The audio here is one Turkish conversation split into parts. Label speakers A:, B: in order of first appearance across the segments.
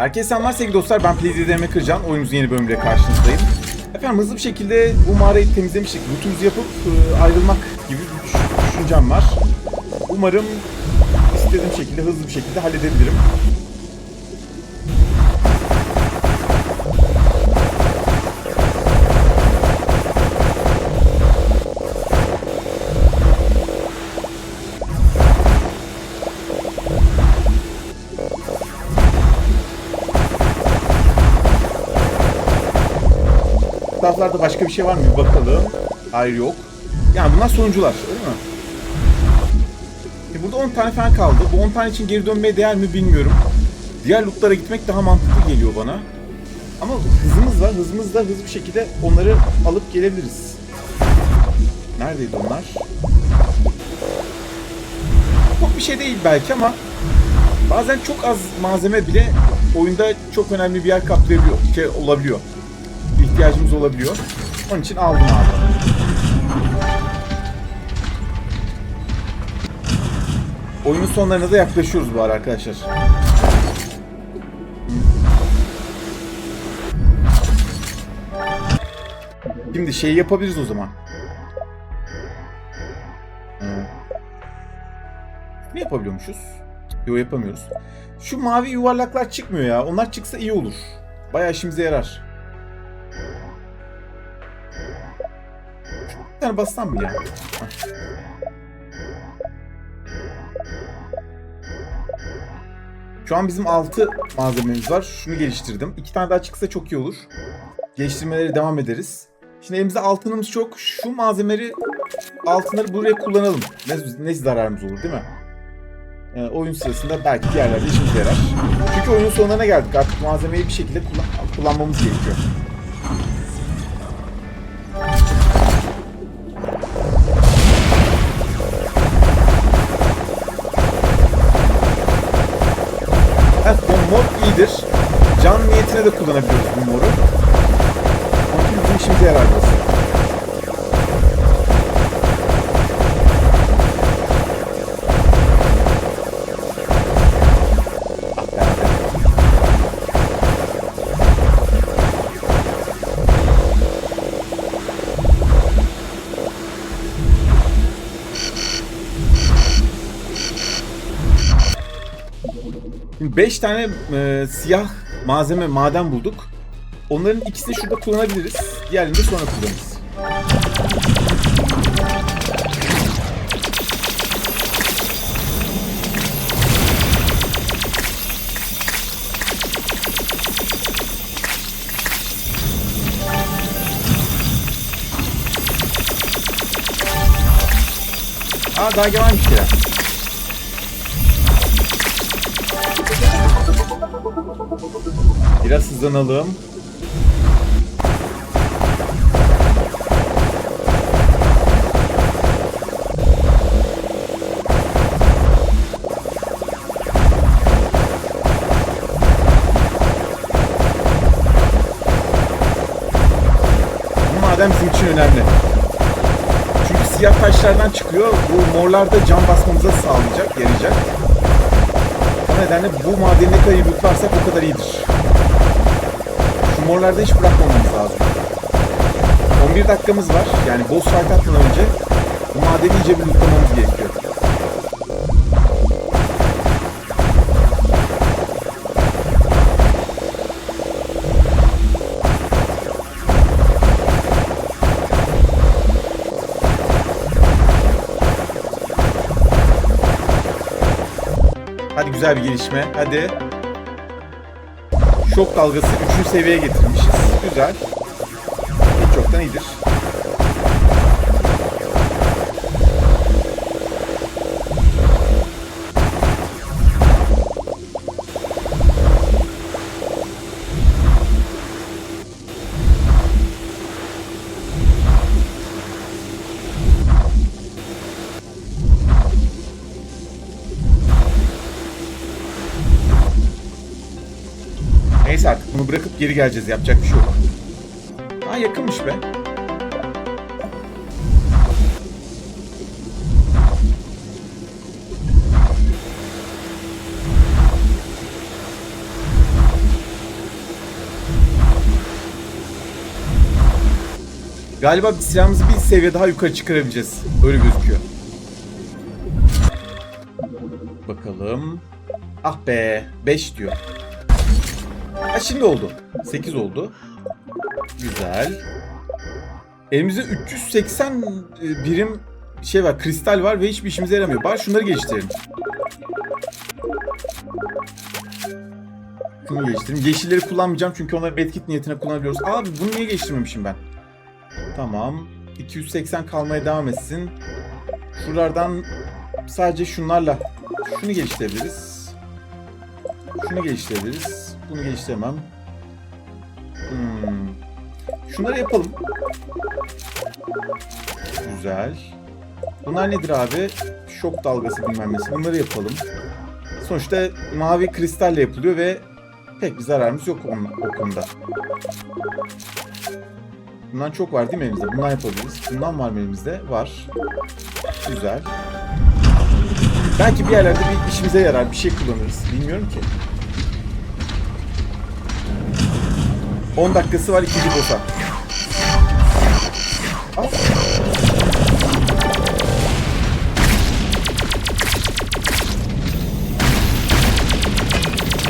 A: Herkese selamlar sevgili dostlar. Ben PlayDDM Kırcan. Oyunumuzun yeni bölümüyle karşınızdayım. Efendim hızlı bir şekilde bu mağarayı temizlemiştik. Lootumuzu yapıp e, ayrılmak gibi bir düş- düşüncem var. Umarım istediğim şekilde hızlı bir şekilde halledebilirim. Taraflarda başka bir şey var mı? Bir bakalım. Hayır yok. Yani bunlar sonuncular öyle mi? E burada 10 tane falan kaldı. Bu 10 tane için geri dönmeye değer mi bilmiyorum. Diğer lootlara gitmek daha mantıklı geliyor bana. Ama hızımız var. Hızımızla hızlı bir şekilde onları alıp gelebiliriz. Neredeydi onlar? Çok bir şey değil belki ama bazen çok az malzeme bile oyunda çok önemli bir yer kaplayabiliyor. Şey olabiliyor ihtiyacımız olabiliyor. Onun için aldım abi. Oyunun sonlarına da yaklaşıyoruz bu ara arkadaşlar. Şimdi şey yapabiliriz o zaman. Ee, Ne yapabiliyormuşuz? Yok yapamıyoruz. Şu mavi yuvarlaklar çıkmıyor ya. Onlar çıksa iyi olur. Bayağı işimize yarar. Bir tane bassam mı ya? Şu an bizim 6 malzememiz var. Şunu geliştirdim. 2 tane daha çıksa çok iyi olur. Geliştirmelere devam ederiz. Şimdi elimizde altınımız çok. Şu malzemeleri altınları buraya kullanalım. Ne, ne zararımız olur değil mi? Yani oyun sırasında belki bir yerlerde işimize yarar. Çünkü oyunun sonlarına geldik. Artık malzemeyi bir şekilde kullan- kullanmamız gerekiyor. Niyetine de kullanabiliyoruz bu moru. Onun için işimize yarar burası. Şimdi 5 tane e, siyah malzeme, maden bulduk. Onların ikisini şurada kullanabiliriz. Diğerini de sonra kullanırız. Aa daha gelmemiş ya. Biraz hızlanalım. Bu maden bizim için önemli. Çünkü siyah taşlardan çıkıyor. Bu morlarda can basmamıza sağlayacak, yarayacak. Nedenle bu madeni ne kadar iyi lootlarsak o kadar iyidir. Şu morlarda hiç bırakmamamız lazım. 11 dakikamız var. Yani boss fight atmadan önce bu madeni iyice bir lootlamamız gerekiyor. Hadi güzel bir gelişme. Hadi. Şok dalgası 3. seviyeye getirmişiz. Güzel. Hiç çoktan iyidir. Neyse artık bunu bırakıp geri geleceğiz. Yapacak bir şey yok. Aa yakınmış be. Galiba biz silahımızı bir seviye daha yukarı çıkarabileceğiz. Öyle gözüküyor. Bakalım. Ah be. 5 diyor. Ha şimdi oldu. 8 oldu. Güzel. Elimizde 380 birim şey var, kristal var ve hiçbir işimize yaramıyor. Bari şunları geliştirelim. Şunu geliştirelim. Yeşilleri kullanmayacağım çünkü onları medkit niyetine kullanabiliyoruz. Abi bunu niye geliştirmemişim ben? Tamam. 280 kalmaya devam etsin. Şuralardan sadece şunlarla şunu geliştirebiliriz. Şunu geliştirebiliriz. Bunu geliştiremem. Hmm. Şunları yapalım. Güzel. Bunlar nedir abi? Şok dalgası bilmem nesi. Bunları yapalım. Sonuçta mavi kristalle yapılıyor ve pek bir zararımız yok on- o konuda. Bundan çok var değil mi elimizde? Bundan yapabiliriz. Bundan var mı elimizde? Var. Güzel. Belki bir yerlerde bir işimize yarar. Bir şey kullanırız. Bilmiyorum ki. 10 dakikası var ikinci boss'a. Al.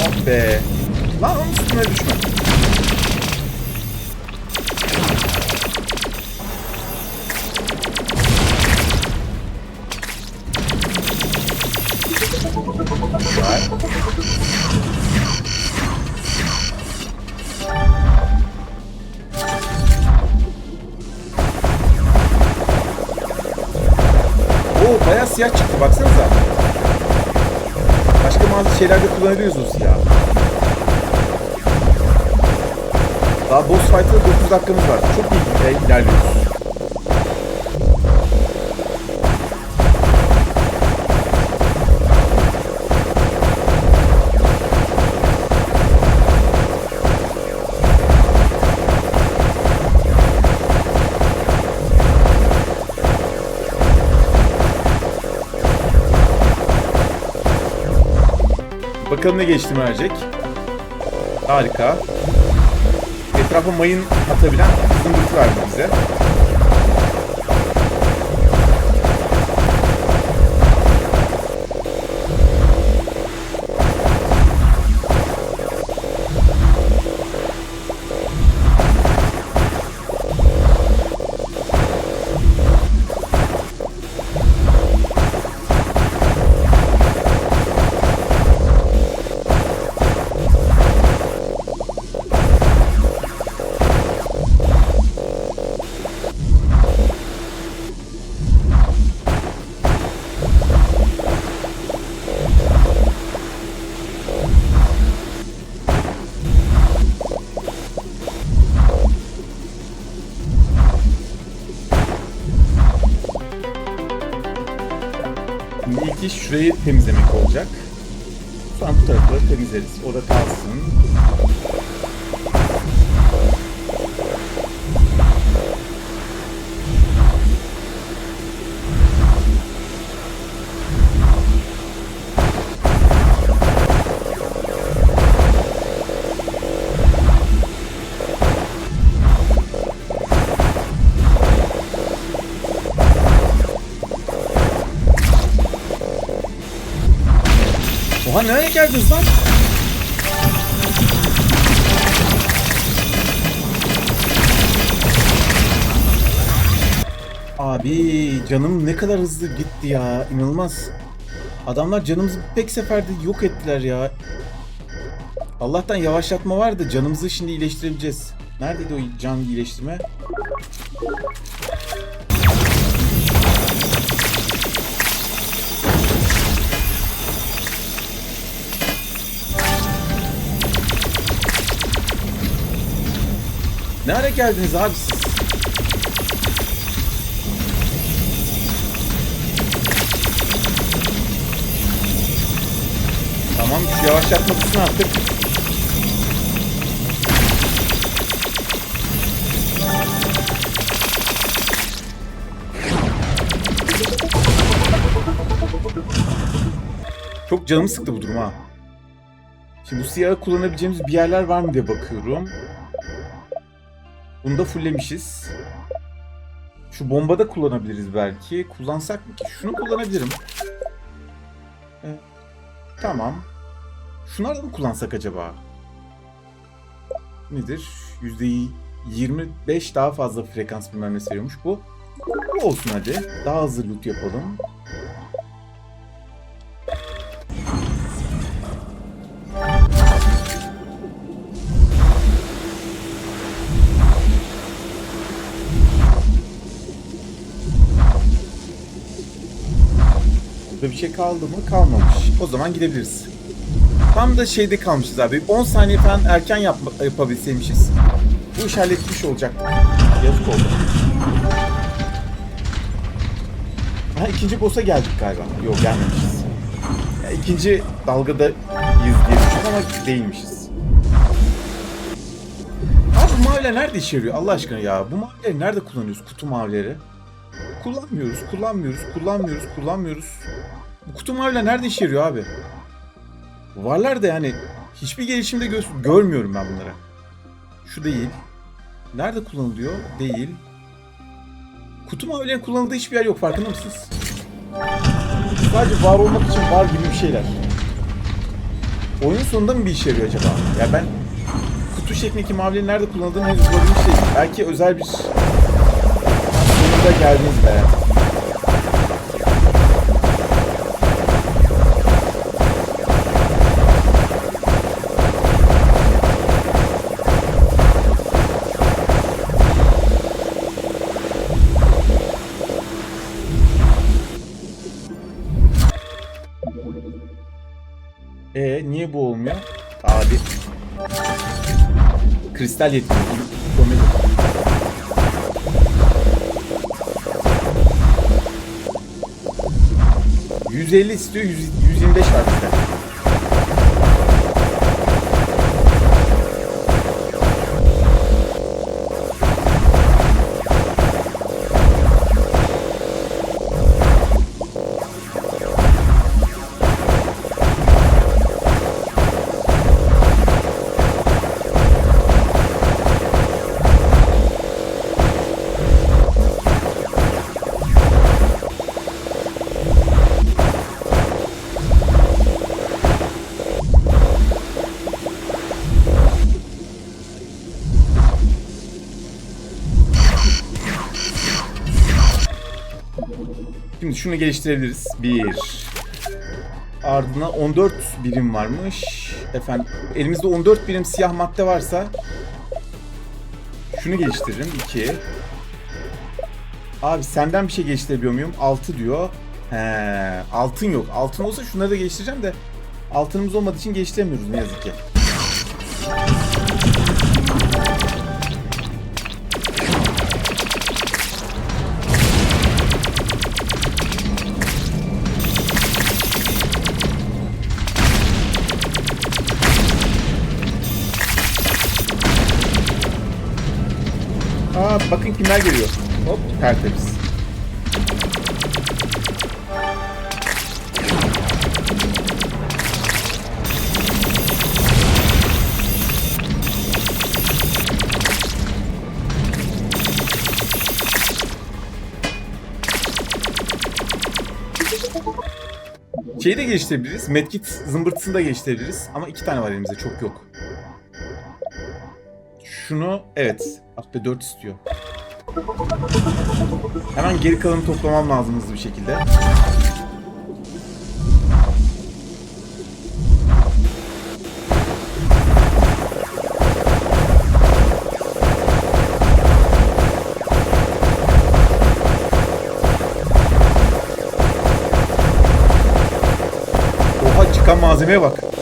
A: Ah be. Lan onun üstüne düşme. Siyah çıktı baksanıza. Başka bazı şeylerde kullanabiliyoruz o siyahı. Daha boss fight'ta 9 dakikamız var. Çok iyi e, ilerliyoruz. Bakalım ne geçti verecek. Harika. Etrafa mayın atabilen zımbırtı verdi bize. Şurayı temizlemek olacak. Sonra bu tarafları temizleriz. O da kalsın. Oha nereye geldiniz lan? Abi canım ne kadar hızlı gitti ya. inanılmaz. Adamlar canımızı pek seferde yok ettiler ya. Allah'tan yavaşlatma var da canımızı şimdi iyileştirebileceğiz. Neredeydi o can iyileştirme? Ne ara geldiniz abi siz? Tamam şu yavaşlatma tuşunu attık. Çok canımı sıktı bu durum ha. Şimdi bu siyahı kullanabileceğimiz bir yerler var mı diye bakıyorum. Bunu da fulllemişiz. Şu bombada kullanabiliriz belki. Kullansak mı ki? Şunu kullanabilirim. Ee, tamam. Şunları da mı kullansak acaba? Nedir? %25 daha fazla frekans bilmem ne veriyormuş bu. Bu olsun hadi. Daha hızlı loot yapalım. Bir şey kaldı mı? Kalmamış. O zaman gidebiliriz. Tam da şeyde kalmışız abi. 10 saniye falan erken yapma, yapabilseymişiz. Bu iş halletmiş olacak. Yazık oldu. Ha ikinci boss'a geldik galiba. Yok gelmemişiz. Ya, ikinci dalgadayız diye düşündüm ama değilmişiz. Abi bu maviler nerede işe yarıyor Allah aşkına ya? Bu mavileri nerede kullanıyoruz? Kutu mavileri. Kullanmıyoruz, kullanmıyoruz, kullanmıyoruz, kullanmıyoruz. Bu kutu maviler nerede işe yarıyor abi? Varlar da yani hiçbir gelişimde gö- görmüyorum ben bunları. Şu değil. Nerede kullanılıyor? Değil. Kutu mavilerin kullanıldığı hiçbir yer yok farkında mısınız? Sadece var olmak için var gibi bir şeyler. Oyun sonunda mı bir işe yarıyor acaba? Ya ben kutu şeklindeki mavilerin nerede kullanıldığını henüz bulabilmiş değilim. Belki özel bir sonunda geldiniz be. E niye bu olmuyor? Abi. Kristal yetmiyor. ...150 istiyor, 100, 125 var Şimdi şunu geliştirebiliriz. Bir. Ardına 14 birim varmış. Efendim elimizde 14 birim siyah madde varsa şunu geliştiririm. 2. Abi senden bir şey geliştirebiliyor muyum? 6 diyor. He, altın yok. Altın olsa şunları da geliştireceğim de altınımız olmadığı için geliştiremiyoruz ne yazık ki. Aa bakın kimler geliyor. Hop tertemiz. Şeyi de geliştirebiliriz. Medkit zımbırtısını da geliştirebiliriz. Ama iki tane var elimizde çok yok. Şunu evet. Hatta 4 istiyor. Hemen geri kalanı toplamam lazım hızlı bir şekilde. Oha çıkan malzemeye bak.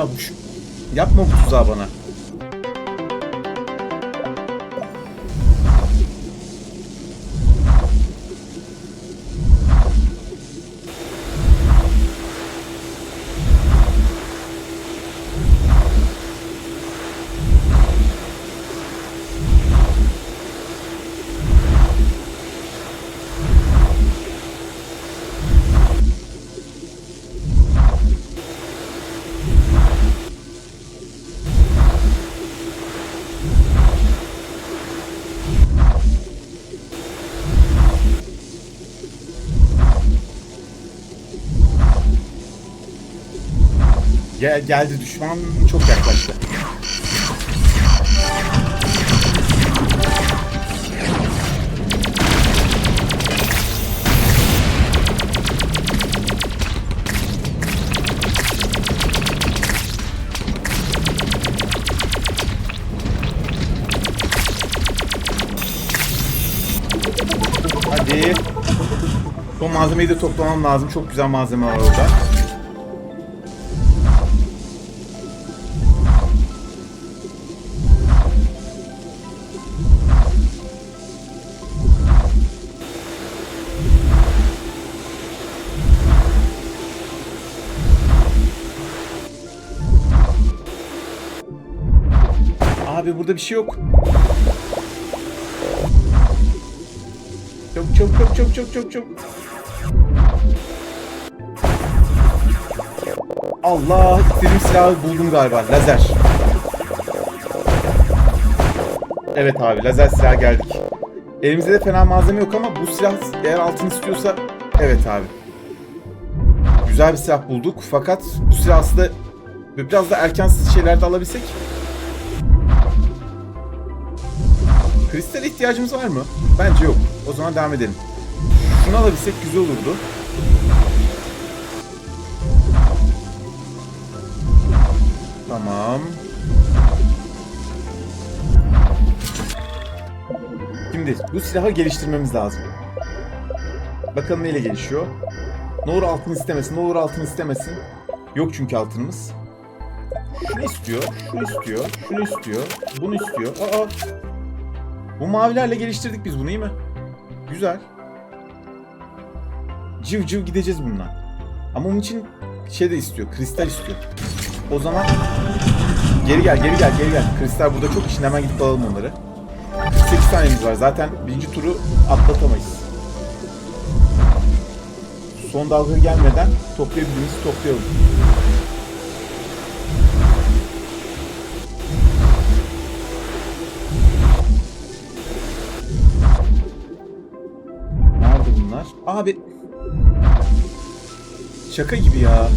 A: Ya. Yapma bu tuzağı bana. Gel, geldi düşman çok yaklaştı. Hadi. Son malzemeyi de toplamam lazım. Çok güzel malzeme var orada. Burada bir şey yok. Çok çok çok çok çok çok çok. Allah istediğim silahı buldum galiba. Lazer. Evet abi lazer silah geldik. Elimizde de fena malzeme yok ama bu silah eğer altın istiyorsa evet abi. Güzel bir silah bulduk fakat bu silah aslında biraz da erken şeylerde alabilsek Kristal ihtiyacımız var mı? Bence yok. O zaman devam edelim. Şunu alabilsek güzel olurdu. Tamam. Şimdi bu silahı geliştirmemiz lazım. Bakalım neyle gelişiyor. Ne olur altın istemesin, ne olur altın istemesin. Yok çünkü altınımız. Şunu istiyor, şunu istiyor, şunu istiyor, bunu istiyor. Aa, bu mavilerle geliştirdik biz bunu iyi mi? Güzel. Cıv cıv gideceğiz bununla. Ama onun için şey de istiyor, kristal istiyor. O zaman geri gel, geri gel, geri gel. Kristal burada çok için hemen gidip alalım onları. 48 saniyemiz var. Zaten birinci turu atlatamayız. Son dalga gelmeden toplayabildiğimizi toplayalım. Abi. Şaka gibi ya.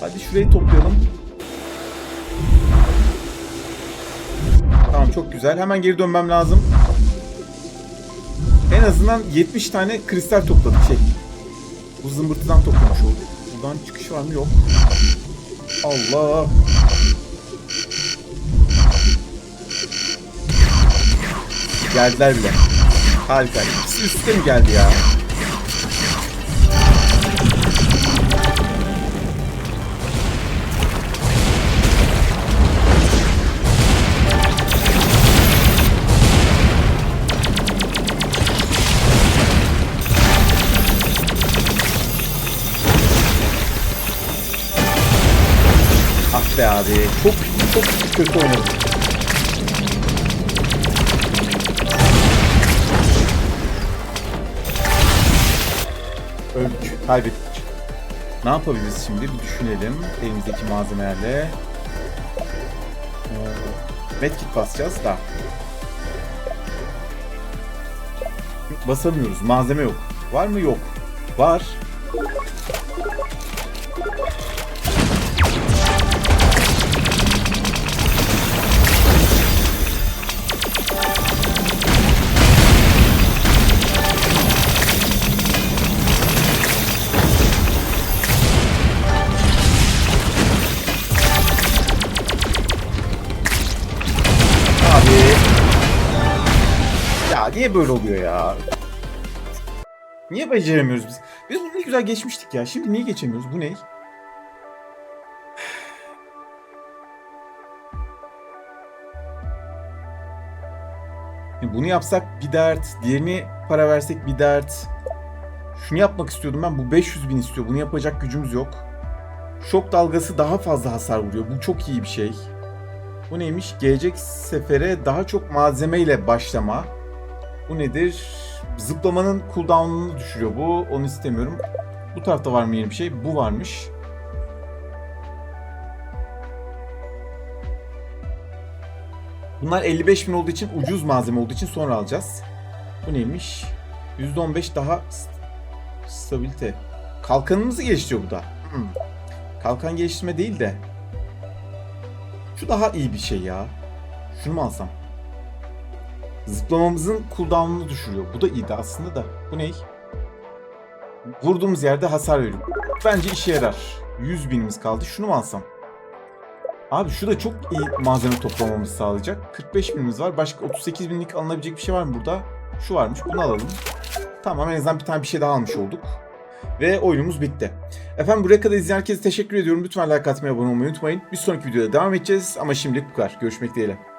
A: Hadi şurayı toplayalım. Tamam çok güzel. Hemen geri dönmem lazım. En azından 70 tane kristal topladık şey. Bu zımbırtıdan toplamış olduk. Buradan çıkış var mı? Yok. Allah. Geldiler bile. Harika. İkisi üstte mi geldi ya? Be abi. Çok çok kötü oynadım. Öldük, kaybettik. Ne yapabiliriz şimdi? Bir düşünelim. Elimizdeki malzemelerle. Ee, medkit basacağız da. Basamıyoruz. Malzeme yok. Var mı? Yok. Var. niye böyle oluyor ya? Niye beceremiyoruz biz? Biz bunu ne güzel geçmiştik ya. Şimdi niye geçemiyoruz? Bu ne? Bunu yapsak bir dert, diğerini para versek bir dert. Şunu yapmak istiyordum ben, bu 500 bin istiyor. Bunu yapacak gücümüz yok. Şok dalgası daha fazla hasar vuruyor. Bu çok iyi bir şey. Bu neymiş? Gelecek sefere daha çok malzemeyle başlama. Bu nedir? Zıplamanın cooldown'unu düşürüyor bu. Onu istemiyorum. Bu tarafta var mı yeni bir şey? Bu varmış. Bunlar 55 bin olduğu için ucuz malzeme olduğu için sonra alacağız. Bu neymiş? %15 daha st- stabilite. Kalkanımızı geliştiriyor bu da. Hmm. Kalkan geliştirme değil de. Şu daha iyi bir şey ya. Şunu mu alsam? Zıplamamızın cooldown'unu düşürüyor. Bu da iyiydi aslında da. Bu ne? Vurduğumuz yerde hasar veriyor. Bence işe yarar. 100 binimiz kaldı. Şunu mu alsam? Abi şu da çok iyi malzeme toplamamızı sağlayacak. 45 binimiz var. Başka 38 binlik alınabilecek bir şey var mı burada? Şu varmış. Bunu alalım. Tamam en azından bir tane bir şey daha almış olduk. Ve oyunumuz bitti. Efendim buraya kadar izleyen herkese teşekkür ediyorum. Lütfen like atmayı, abone olmayı unutmayın. Bir sonraki videoda devam edeceğiz ama şimdilik bu kadar. Görüşmek dileğiyle.